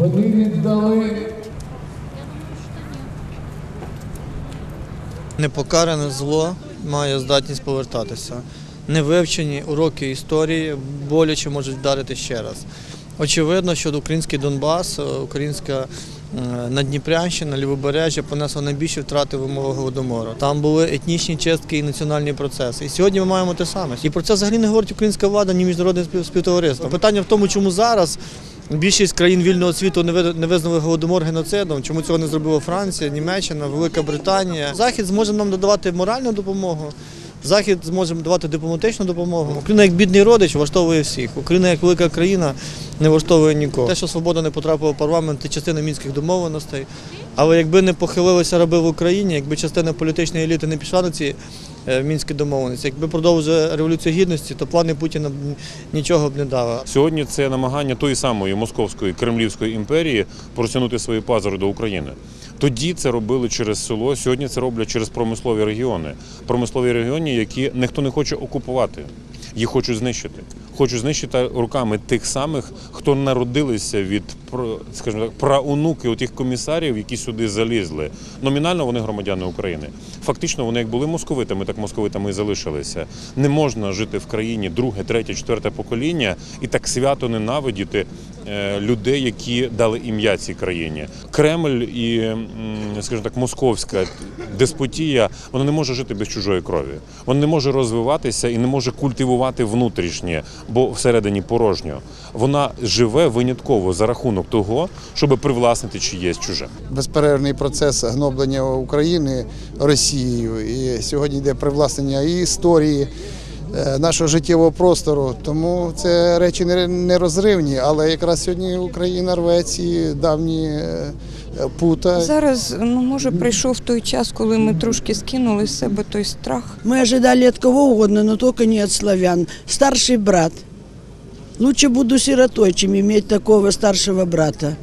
Вони віддали Непокаране зло має здатність повертатися. Невивчені уроки історії боляче можуть вдарити ще раз. Очевидно, що український Донбас, українська е, Надніпрянщина, Лівобережжя понесла найбільші втрати в умовах голодомору. Там були етнічні чистки і національні процеси. І сьогодні ми маємо те саме. І про це взагалі не говорить українська влада, ні міжнародне спів- співтовариство. Питання в тому, чому зараз Більшість країн вільного світу не ви- не визнали голодомор геноцидом. Чому цього не зробила Франція, Німеччина, Велика Британія? Захід зможе нам додавати моральну допомогу. Захід зможе давати дипломатичну допомогу. Україна як бідний родич влаштовує всіх. Україна як велика країна не влаштовує нікого. Те, що свобода не потрапила в парламент, це частина мінських домовленостей. Але якби не похилилися раби в Україні, якби частина політичної еліти не пішла на ці мінські домовленості, якби продовжує революцію гідності, то плани Путіна нічого б не дали. Сьогодні це намагання тої самої московської кремлівської імперії протягнути свої пазури до України. Тоді це робили через село. Сьогодні це роблять через промислові регіони. Промислові регіони, які ніхто не хоче окупувати, їх хочуть знищити. Хочуть знищити руками тих самих, хто народилися від скажімо так, праонуки тих комісарів, які сюди залізли. Номінально вони громадяни України. Фактично, вони як були московитами, так московитами і залишилися. Не можна жити в країні друге, третє, четверте покоління і так свято ненавидіти людей, які дали ім'я цій країні. Кремль і, скажімо так, московська деспотія, вона не може жити без чужої крові. Вона не може розвиватися і не може культивувати внутрішнє, бо всередині порожньо. Вона живе винятково за рахунок того, щоб привласнити чиєсь чуже. безперервний процес гноблення України Росією. І сьогодні йде привласнення і історії е, нашого життєвого простору. Тому це речі не- нерозривні, але якраз сьогодні Україна рве ці давні е, пута. Зараз ну може прийшов той час, коли ми трошки скинули з себе той страх. Мы ожидали от кого угодно, но только не от славян. Старший брат. Лучше буду сиротой, чем иметь такого старшего брата.